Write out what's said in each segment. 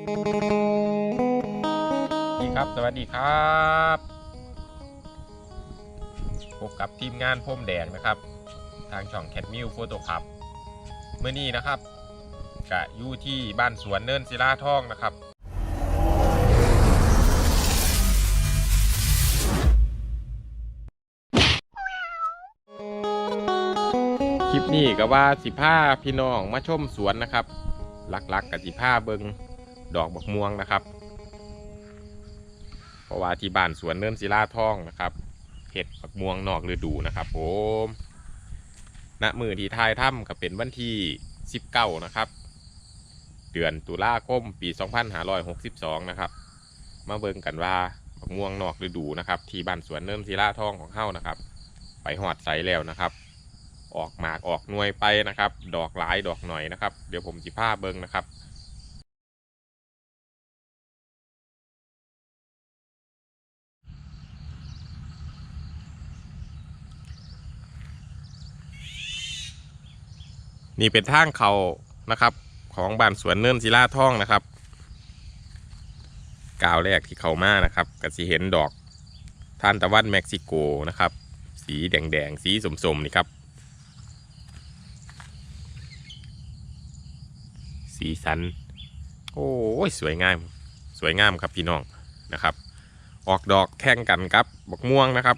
ดีครับ สวัสดีครับพบกับทีมงานพ่มแดงนะครับ ทางช่องแคทมิวโฟโต้คับเมื่อนี้นะครับกะอยู่ที่บ้านสวนเนินศิลาทองนะครับคลิปนี้ก็ว่าสิผ้าพี่น้องมาชมสวนนะครับ หลักๆกับสิผ้าเบิง ดอกบักม่วงนะครับเพราะว่าที่บ้านสวนเนินศิลาทองนะครับเห็ดบักม่วงนอกฤดูนะครับผมณมือที่ทายถ้ำก็เป็นวันที่ 19 นะครับ เดือนตุลาคมปี 2562 นะครับ มาเบิ่งกันว่าบักม่วงนอกฤดูนะครับ ที่บ้านสวนเนินศิลาทองของเฮานะครับ ไปหอดใสแล้วนะครับออกหมากออกหน่วยไปนะครับ ดอกหลายดอกหน่อยนะครับ เดี๋ยวผมจิผ้าเบิงนะครับ นี่เป็นทางเขานะครับ ของบ้านสวนเนินศิลาท่องนะครับกาวแรกที่เขามานะครับก็สิเห็นดอกทานตะวันเม็กซิโกนะครับ สีแดงๆ สีสมๆนี่ครับ สีสัน โอ้ยสวยงาม สวยงามครับพี่น้องนะครับ ออกดอกแข่งกันครับ บักม่วงนะครับ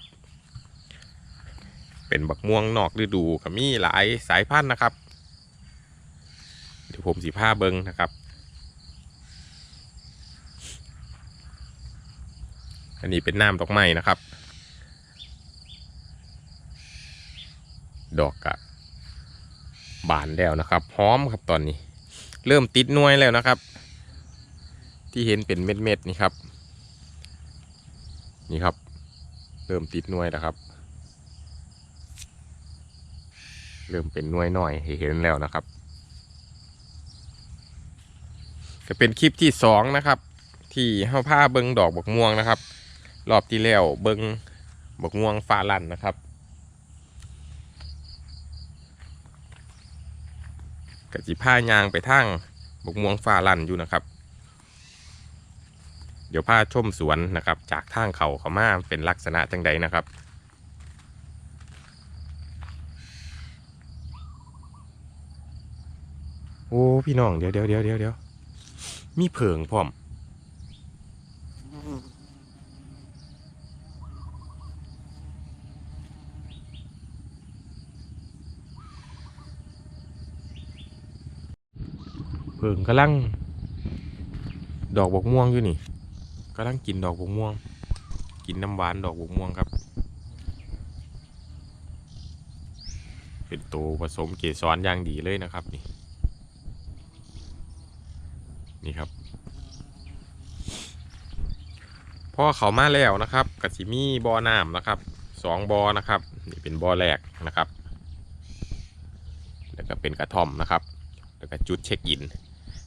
เป็นบักม่วงนอกฤดูกับมีหลายสายพันธุ์นะครับ เดี๋ยวผมสีผ้าเบิงนะครับ อันนี้เป็นน้ำดอกไม้นะครับ ดอกกะบานแล้วนะครับหอมครับตอนนี้ เริ่มติดน่วยแล้วนะครับ ที่เห็นเป็นเม็ดๆนี่ครับ นี่ครับ เริ่มติดน่วยแล้วครับเริ่มเป็นน่วยหน่อยเห็นแล้วนะครับ ก็เป็นคลิปที่สองนะครับ ที่เฮาผ้าเบิงดอกบกม่วงนะครับ รอบที่แล้วเบิงบกม่วงฟ้าลั่นนะครับ กะจิผ้ายางไปทางบกม่วงฟ้าลั่นอยู่นะครับ เดี๋ยวผ้าชมสวนนะครับ จากทางเขาเขามาเป็นลักษณะจังใดนะครับโอ้พี่น้องเดี๋ยวเดี๋ยวเดี๋ยวเดี๋ยวเดี๋ยว มีเผิงพร้อม เพิ่งกำลัง ดอกบกม่วงอยู่นี่กำลังกินดอกบกม่วง กินน้ำหวานดอกบกม่วงครับ เป็นตัวผสมเกสรอย่างดีเลยนะครับนี่ นี่ครับพอเขามาแล้วนะครับกสิมีบอน้ำนะครับสองบอนะครับนี่เป็นบ่อแรกนะครับ แล้วก็เป็นกระท่อมนะครับ แล้วก็จุดเช็คอิน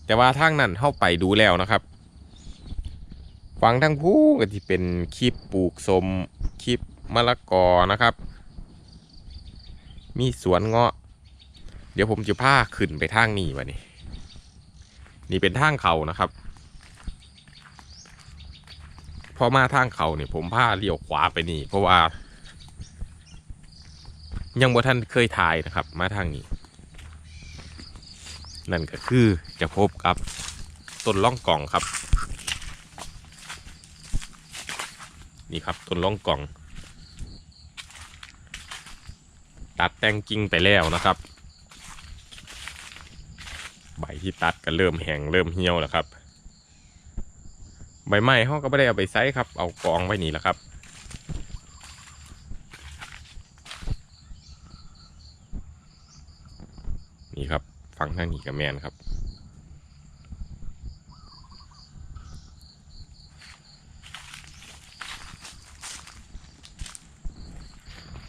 แต่ว่าทางนั้นเข้าไปดูแล้วนะครับฟังทั้งผู้ก็ที่เป็นคลิปปลูกสมคลิปมะละกอนะครับ มีสวนเงาะ เดี๋ยวผมจะพาขึ้นไปทางนี้วะนี่ นี่เป็นทางเขานะครับ พอมาทางเขาเนี่ยผมพาเลี้ยวขวาไปนี่ เพราะว่า ยังบ่ท่านเคยถ่ายนะครับ มาทางนี้ นั่นก็คือจะพบกับต้นล่องกล่องครับ นี่ครับต้นล่องกล่อง ตัดแต่งกิ่งไปแล้วนะครับ ใบที่ตัดก็เริ่มแห้งเริ่มเหี่ยวแล้วครับ ใบไม้เขาก็ไม่ได้เอาไปไซครับ เอากองไว้นี่แหละครับนี่ครับฟังทางนี้กับแมนครับ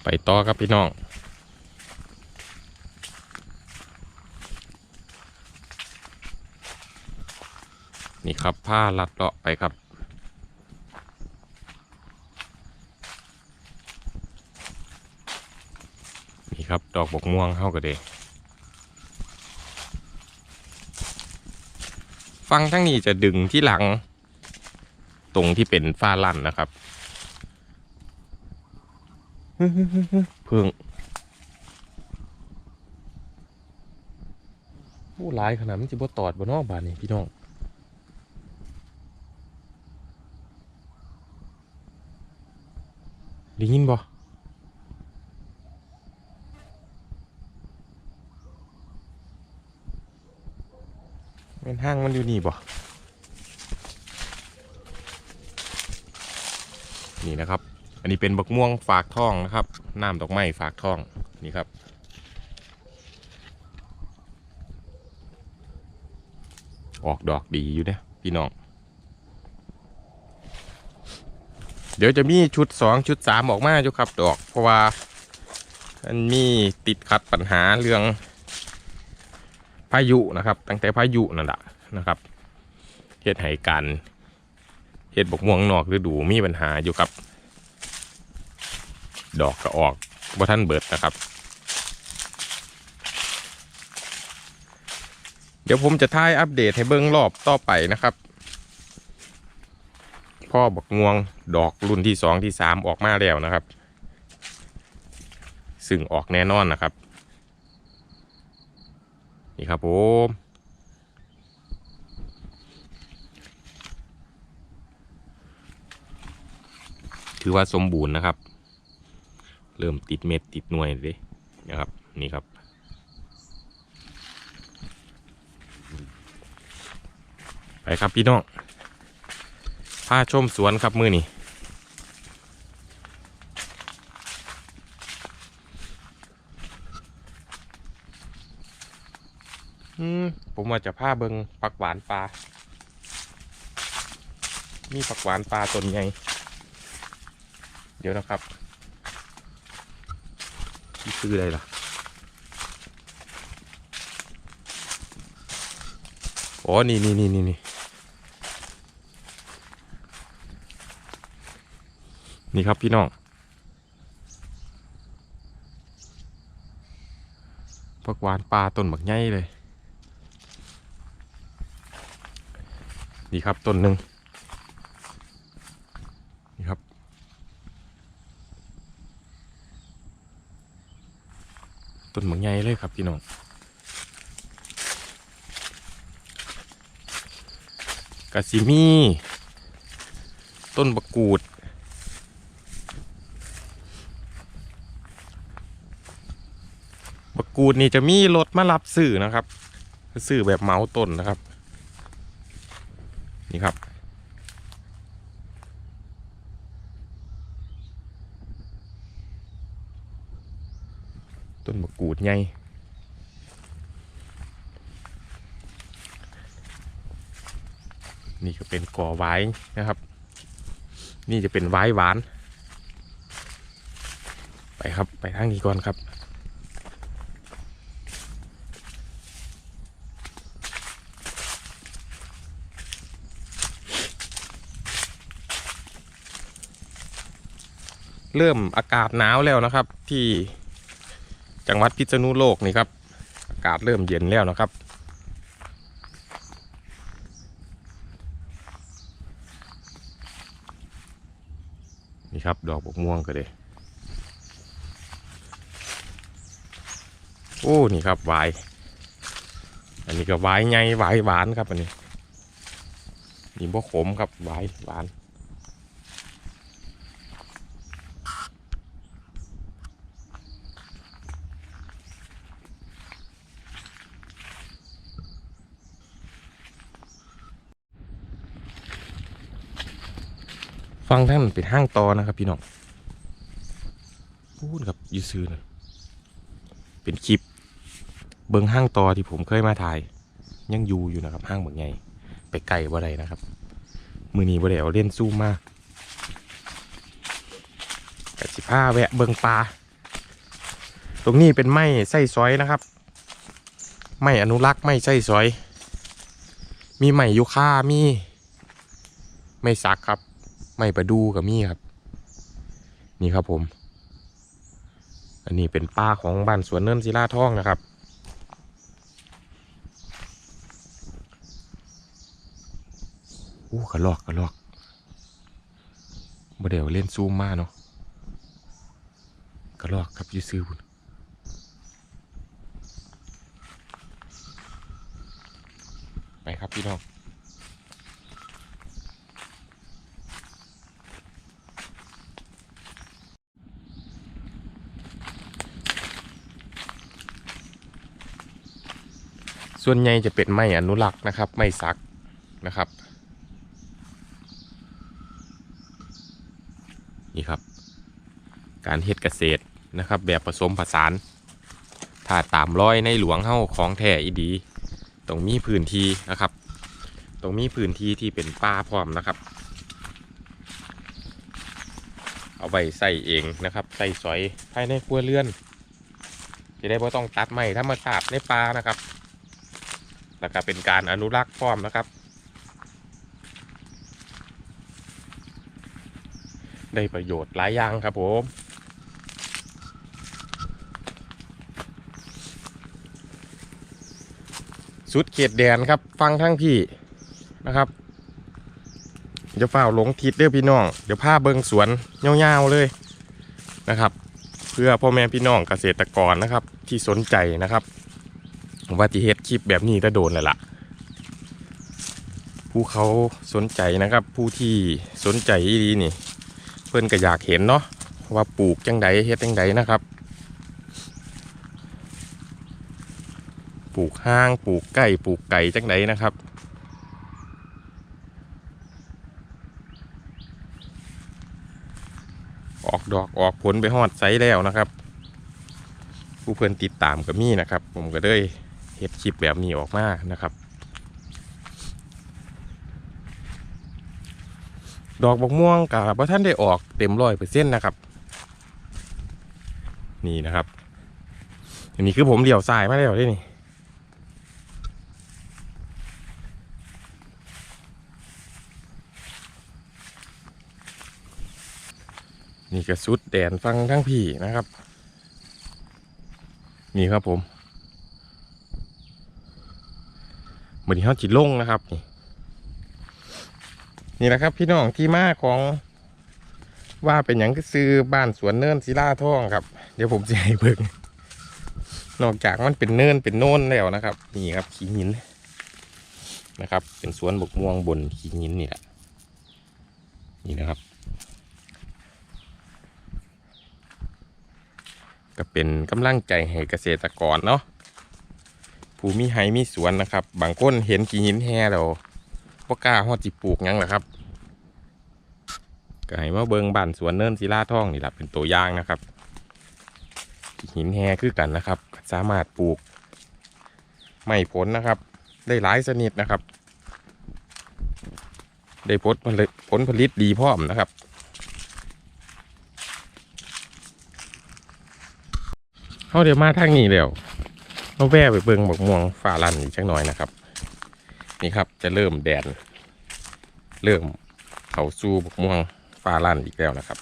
ไปต่อครับพี่น้อง นี่ครับผ้าลัดเลาะไปครับ นี่ครับดอกบกม่วงเข้ากันเดฟังทั้งนี้จะดึงที่หลัง ตรงที่เป็นฟ้าลั่นนะครับเพิ่งโอ้หลายขนาดมันจะบ่ตอดบ่นอกบานนี่พี่น้อง ได้ยินบ่เป็นห้างมันอยู่นี่บ่นี่นะครับ อันนี้เป็นบักม่วงฝากท้องนะครับ น้ำดอกไม้ฝากท้อง นี่ครับ ออกดอกดีอยู่เนี่ยพี่น้อง เดี๋ยวจะมีชุดสองชุดสามออกมาอยู่ครับดอก เพราะว่ามันมีติดขัดปัญหาเรื่องพายุนะครับ ตั้งแต่พายุนั่นแหละนะครับเหตุให้การเหตุบกม่วงนอกฤดูมีปัญหาอยู่ครับ ดอกก็ออกว่าท่านเบิดนะครับ เดี๋ยวผมจะท้ายอัปเดตให้เบิ้งรอบต่อไปนะครับ พ่อบักม่วงดอกรุ่นที่สองที่สามออกมาแล้วนะครับ ซึ่งออกแน่นอนนะครับ นี่ครับผมถือว่าสมบูรณ์นะครับ เริ่มติดเม็ดติดหน่วยเลยนะครับ นี่ครับไปครับพี่น้อง พาชมสวนครับมือนี่อืมผมว่าจะพาเบิงผักหวานปลา มีผักหวานปลาต้นใหญ่เดี๋ยวนะครับที่ซื้ออะไรล่ะอ๋อ นี่นี่นี่นี่ นี่ครับพี่น้องผักหวานปลาต้นบักใหญ่เลย นี่ครับต้นหนึ่งนี่ครับ ต้นบักใหญ่เลยครับพี่น้องกะซิมี ต้นบะกูด บะ กูดนี่จะมีรถมารับสื่อนะครับสื่อแบบเมาส์ต้นนะครับ นี่ครับ ต้นบะกรูดใหญ่นี่ก็เป็นก่อไว้นะครับ นี่จะเป็นไว้หวาน ไปครับ ไปทางนี้ก่อนครับ เริ่มอากาศหนาวแล้วนะครับ ที่จังหวัดพิษณุโลกนี่ครับ อากาศเริ่มเย็นแล้วนะครับ นี่ครับดอกบกม่วงก็เลยโอ้ นี่ครับวาย อันนี้ก็วายไงวายหวานครับอันนี้ นี่บ่ขมครับหวายหวาน ฟังท่านเป็นห้างตอนะครับ พี่น้องพูดกับยูซื้อนะเป็นคลิป เบิงห้างตอที่ผมเคยมาถ่าย ยังอยู่อยู่นะครับห้างแบบไงไปไกลบ่ได้นะครับ มือนี้บ่ได้เอาเล่นซูมมากกสิผ้าแวะเบิงปลาตรงนี้เป็นไม้ไส้ซอยนะครับ ไม้อนุรักษ์ไม้ไส้ซอย มีไม้ยูคามี ไม้สักครับ ไม่ประดูกับมี่ครับ นี่ครับผม อันนี้เป็นป้าของบ้านสวนเนินศิลาทองนะครับ อู้กระลอกกระลอกบ่เดี๋ยวเล่นซูมมาเนาะกระลอกครับยูซื้อบุญไปครับพี่น้อง ส่วนใหญ่จะเป็นไม้อนุรักษ์นะครับ ไม้สักนะครับ นี่ครับ การเฮ็ดเกษตรนะครับ แบบผสมผสานถ้าตามร้อยในหลวงเฮาของแท้อีดีต้องมีพื้นที่นะครับต้องมีพื้นที่ที่เป็นป่าพร้อมนะครับ เอาไปใส่เองนะครับ ใส่สอยภายในครัวเรือนจะได้ไม่ต้องตัดไม้ธรรมชาติในป่านะครับ แล้วก็เป็นการอนุรักษ์พร้อมนะครับ ได้ประโยชน์หลายอย่างครับผมสุดเขตแดนครับ ฟังทั้งพี่นะครับเดี๋ยวฝ้าวหลงทิศเด้อพี่น้อง เดี๋ยวพาเบิงสวนยาวๆเลยนะครับ เพื่อพ่อแม่พี่น้องเกษตรกรนะครับที่สนใจนะครับ ว่าที่เฮ็ดคลิปแบบนี้ก็โดนแล้วล่ะ ผู้เขาสนใจนะครับ ผู้ที่สนใจดีนี่ เพื่อนก็อยากเห็นเนาะว่าปลูกจังใดเฮ็ดจังใดนะครับ ปลูกห้างปลูกไก่ปลูกไก่จังใดนะครับออกดอกออกผลไปฮอดไซแล้วนะครับ ผู้เพื่อนติดตามก็มีนะครับ ผมก็เลย เฮ็ดคลิปแบบนี้ออกมานะครับ ดอกบกม่วงกับพระท่านได้ออกเต็มร้อยเปอร์เซ็นต์นะครับ นี่นะครับอันนี้คือผมเลี้ยวซ้ายมาแล้วด้วยนี่นี่กระสุดแดนฟังทั้งพี่นะครับ นี่ครับผม เหมือนที่เขาจิตลงนะครับ นี่นี่นะครับ พี่น้องที่มาของว่าเป็นอย่างก็ซื้อบ้านสวนเนินศิลาท่องครับ เดี๋ยวผมจะให้เบิ่งนอกจากมันเป็นเนินเป็นโน่นแล้วนะครับ นี่ครับขี้หินนะครับ เป็นสวนบกม่วงบนขี้หินนี่แหละนี่นะครับ ก็เป็นกำลังใจให้เกษตรกรเนาะ ผู้มีไห้มีสวนนะครับ บางคนเห็นกี่หินแห่แล้วบ่กล้าฮอดจิปลูกยังแหละครับก็ให้มาเบิงบ้านสวนเนินศิลาท่องนี่แหละเป็นตัวอย่างนะครับกีหินแห่คือกันนะครับ สามารถปลูก ไม่ผลนะครับ ได้หลายชนิดนะครับ ได้ผลผลิตผลผลิตดีพร้อมนะครับเขาเดี๋ยวมาทางนี้แล้ว เราแวะไปเบิงบอกม่วงฟ้าลันอีกจักหน่อยนะครับ นี่ครับจะเริ่มแดน เริ่มเขาสู้บอกม่วงฟ้าลันอีกแล้วนะครับ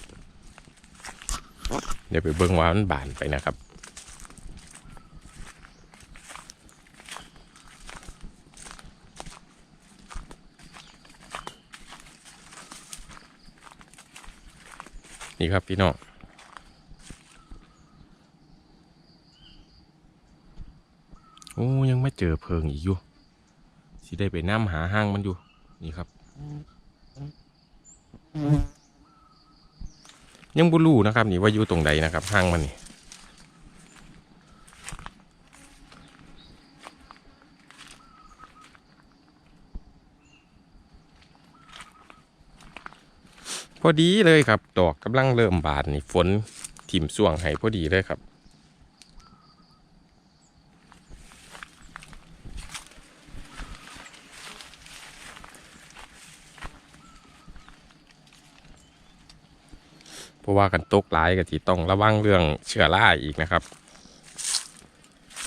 เดี๋ยวไปเบิงว่ามันบานไปนะครับนี่ครับพี่น้อง โอ้ยังไม่ เจอเพิงอีกอยู่สิได้ไปน้ำหาห้างมันอยู่ นี่ครับ ยังบุรูนะครับ นี่ว่าอยู่ตรงใดนะครับห้างมันนี่พอดีเลยครับ ดอกกำลังเริ่มบานนี่ฝนถิ่มส่วงให้พอดีเลยครับ เพราะว่ากันตกหลายก็ที่ต้องระวังเรื่องเชื้อราอีกนะครับ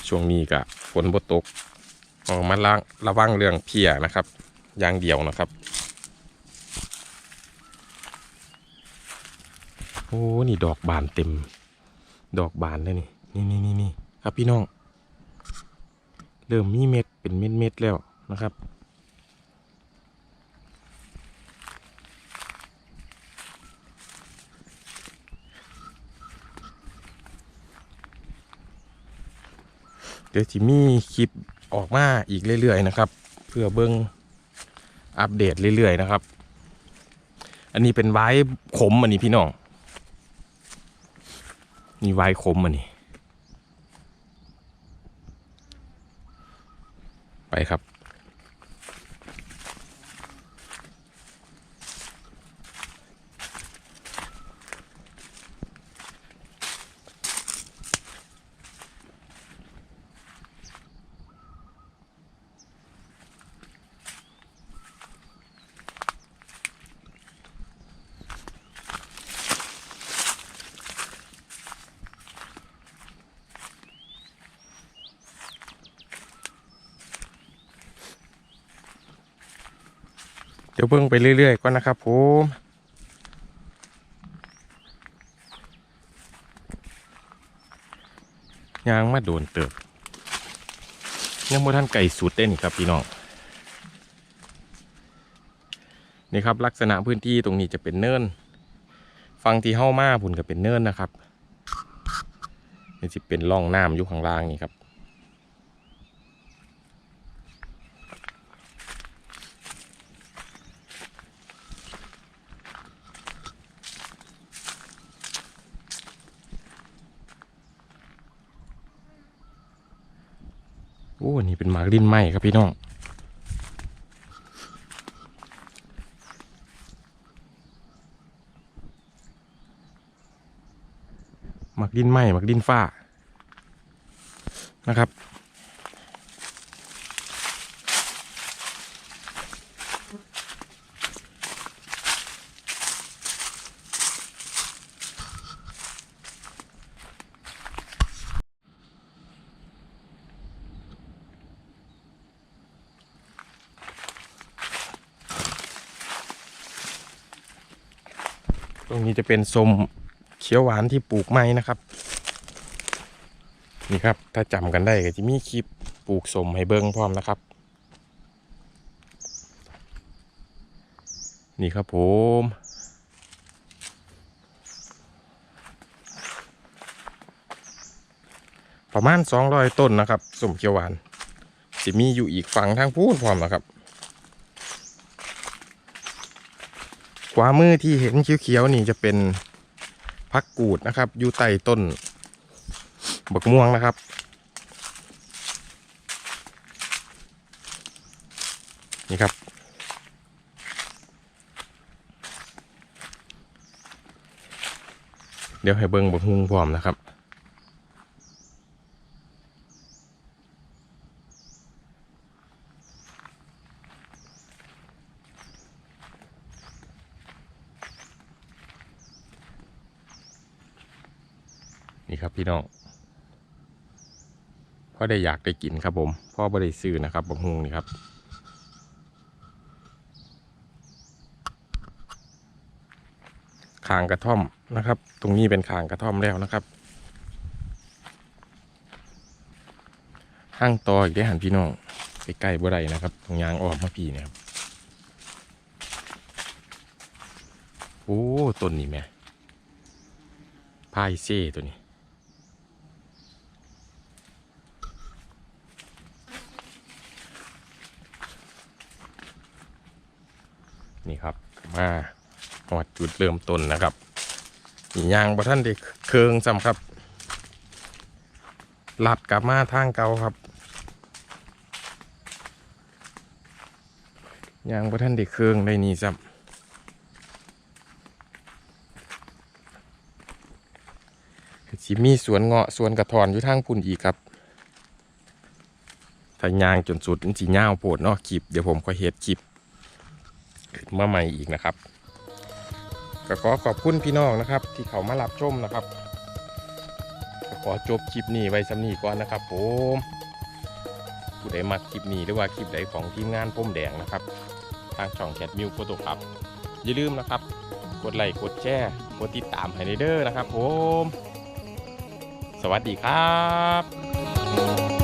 ช่วงนี้ก็ฝนบ่ตกออกมาระระวังเรื่องเพียนะครับ อย่างเดียวนะครับโอ้นี่ดอกบานเต็ม ดอกบานเลยนี่นี่นี่นี่นี่ครับพี่น้อง เริ่มมีเม็ดเป็นเม็ดเม็ดแล้วนะครับ เดี๋ยวที่มีคลิปออกมาอีกเรื่อยๆนะครับ เพื่อเบิ้งอัปเดตเรื่อยๆนะครับ อันนี้เป็นไว้ขมอันนี้พี่น้องนี่ไว้ขมอันนี้ ไปครับ ดี๋ยวเบิ่งไปเรื่อยๆก่อนนะครับผมยางมาโดนเติบ ยังบ่ท่านไก่สุดเด้นครับพี่น้อง นี่ครับลักษณะพื้นที่ตรงนี้จะเป็นเนินฟังที่เฮ้ามาพุ่นก็เป็นเนินนะครับนี่จะเป็นร่องน้ำอยู่ข้างล่างนี่ครับ อ้นี่เป็นหมากลิ้นไหมครับพี่น้องหมากลิ้นไหมหมากลิ้นฝ้านะครับ ตรงนี้จะเป็นส้มเขียวหวานที่ปลูกไม้นะครับ นี่ครับ ถ้าจำกันได้ก็จะมีคลิปปลูกส้มให้เบิ้งพร้อมนะครับ นี่ครับผมประมาณ 200 ต้นนะครับสมเขียวหวานจะมีอยู่อีกฝั่งทางพูนพร้อมนะครับ วามือที่เห็นเขียวๆนี่จะเป็นพักกูดนะครับ อยู่ใต้ต้นบักม่วงนะครับ นี่ครับ เดี๋ยวให้เบิ้งบักฮุงพร้อมนะครับ พี่น้องพ่อได้อยากได้กินครับผมพ่อไม่ได้ซื้อนะครับบักฮุงนี่ครับคางกระท่อมนะครับ ตรงนี้เป็นคางกระท่อมแล้วนะครับห้างตออีกได้หันพี่น้องไปใกล้บ่ได้นะครับตรงยางออกมาพี่เนี่ยครับโอ้ต้นนี้แม่พายเซ่ตัวนี้ นี่ครับ มาหอดจุดเริ่มต้นนะครับยางบ่ท่านได้เคืองซ้ำครับ หลัดกลับมาทางเก่าครับยางบ่ท่านได้เคืองได้นี่ซ้ำสิมีสวนเงาะสวนกระถอนอยู่ทางพุ่นอีกครับ ถ้ายางจนสุดมันสีเงาโปวดเนาะคลิปเดี๋ยวผมก็เฮ็ดคลิป มาใหม่อีกนะครับก็ขอขอบคุณพี่น้องนะครับ ที่เขามารับชมนะครับก็ขอจบคลิปนี้ไว้สำนีก่อนนะครับผมผู้ใดมักคลิปนี้หรือว่าคลิปใดของทีมงานพุ่มแดงนะครับ ทางช่องแคทมิวโฟโต้ครับ อย่าลืมนะครับ กดไลค์กดแชร์กดติดตามให้ในเด้อนะครับผม สวัสดีครับ